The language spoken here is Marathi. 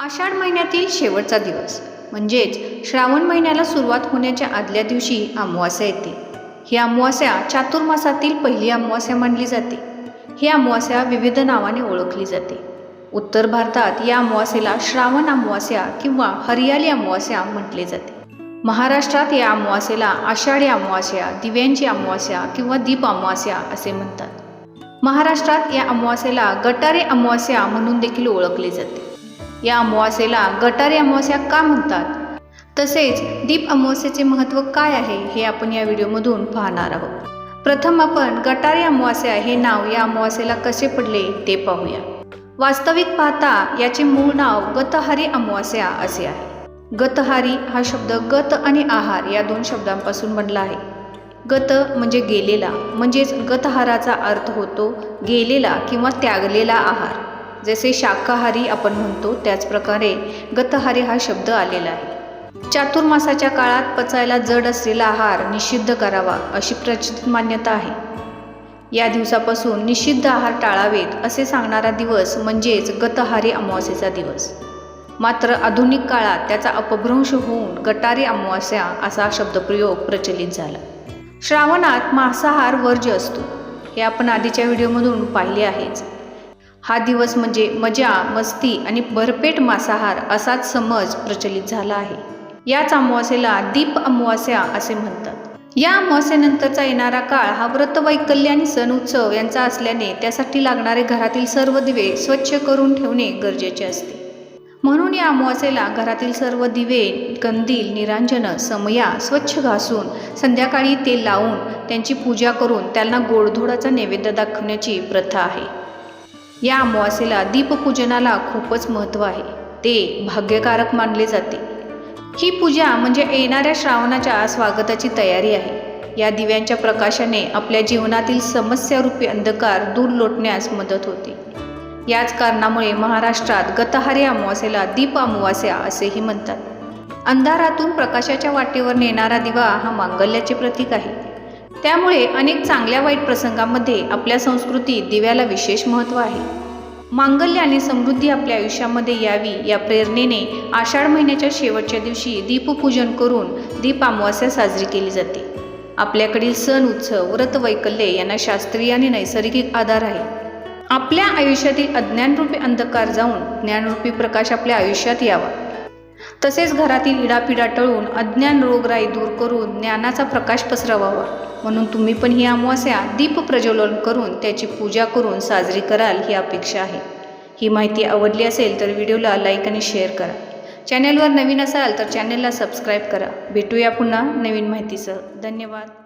आषाढ महिन्यातील शेवटचा दिवस. म्हणजेच श्रावण महिन्याला सुरुवात होण्याच्या आदल्या दिवशी अमावास्या येते. ही अमावास्या चातुर्मासातील पहिली अमावास्या मानली जाते. ही अमावास्या विविध नावाने ओळखली जाते. उत्तर भारतात या अमावास्येला श्रावण अमावास्या किंवा हरियाली अमावास्या म्हटले जाते. महाराष्ट्रात या अमावास्येला आषाढी अमावास्या दिव्यांची अमावास्या किंवा दीप अमावास्या असे म्हणतात. महाराष्ट्रात या अमावास्येला गटारे अमावास्या म्हणून देखील ओळखले जाते. या अमावास्येला गटारी अमावास्या का म्हणतात? तसेच दीप अमावस्येचे महत्त्व काय आहे हे आपण या व्हिडिओमधून पाहणार आहोत. प्रथम आपण गटारी अमावास्या हे नाव या अमावास्येला कसे पडले ते पाहूया. वास्तविक पाहता याचे मूळ नाव गतहारी अमावास्या असे आहे. गतहारी हा शब्द गत आणि आहार या दोन शब्दांपासून बनला आहे. गत म्हणजे गेलेला म्हणजेच गतहाराचा अर्थ होतो गेलेला किंवा त्यागलेला आहार. जसे शाकाहारी आपण म्हणतो त्याचप्रकारे गतहारी हा शब्द आलेला आहे. चातुर्मासाच्या काळात पचायला जड असलेला आहार निषिद्ध करावा अशी प्रचलित मान्यता आहे. या दिवसापासून निषिद्ध आहार टाळावेत असे सांगणारा दिवस म्हणजेच गतहारी अमावास्येचा दिवस. मात्र आधुनिक काळात त्याचा अपभ्रंश होऊन गटारी अमावास्या असा शब्दप्रयोग प्रचलित झाला. श्रावणात मांसाहार वर्ज्य असतो. हे आपण आधीच्या व्हिडिओमधून पाहिले आहेच. हा दिवस म्हणजे मजा मस्ती आणि भरपेट मांसाहार असाच समज प्रचलित झाला आहे. याच अमावास्येला दीप अमावास्या असे म्हणतात. या अमावास्येनंतरचा येणारा काळ हा व्रतवैकल्य आणि सण उत्सव यांचा असल्याने त्यासाठी लागणारे घरातील सर्व दिवे स्वच्छ करून ठेवणे गरजेचे असते. म्हणून या अमावास्येला घरातील सर्व दिवे कंदील निरांजन समया स्वच्छ घासून संध्याकाळी ते लावून त्यांची पूजा करून त्यांना गोडधोडाचा नैवेद्य दाखवण्याची प्रथा आहे. या अमावास्येला दीपपूजनाला खूपच महत्त्व आहे. ते भाग्यकारक मानले जाते. ही पूजा म्हणजे येणाऱ्या श्रावणाच्या स्वागताची तयारी आहे. या दिव्यांच्या प्रकाशाने आपल्या जीवनातील समस्यारूपी अंधकार दूर लोटण्यास मदत होते. याच कारणामुळे महाराष्ट्रात गतहारी अमावास्येला दीप अमावास्या असेही म्हणतात. अंधारातून प्रकाशाच्या वाटेवर नेणारा दिवा हा मांगल्याचे प्रतीक आहे. त्यामुळे अनेक चांगल्या वाईट प्रसंगामध्ये आपल्या संस्कृतीत दिव्याला विशेष महत्त्व आहे. मांगल्य आणि समृद्धी आपल्या आयुष्यामध्ये यावी या प्रेरणेने आषाढ महिन्याच्या शेवटच्या दिवशी दीपपूजन करून दीप अमावास्या साजरी केली जाते. आपल्याकडील सण उत्सव व्रत वैकल्ये यांना शास्त्रीय आणि नैसर्गिक आधार आहे. आपल्या आयुष्यातील अज्ञानरूपी अंधकार जाऊन ज्ञानरूपी प्रकाश आपल्या आयुष्यात यावा. तसेच घरातील इडापिडा टळून अज्ञान रोगराई दूर करून ज्ञानाचा प्रकाश पसरवावा. म्हणून तुम्ही पण ही अमावस्या दीप प्रज्वलन करून त्याची पूजा करून साजरी कराल ही अपेक्षा आहे. ही माहिती आवडली असेल तर व्हिडिओला लाईक आणि शेअर करा. चॅनेलवर नवीन असाल तर चॅनेलला सबस्क्राईब करा. भेटूया पुन्हा नवीन माहितीसह. धन्यवाद.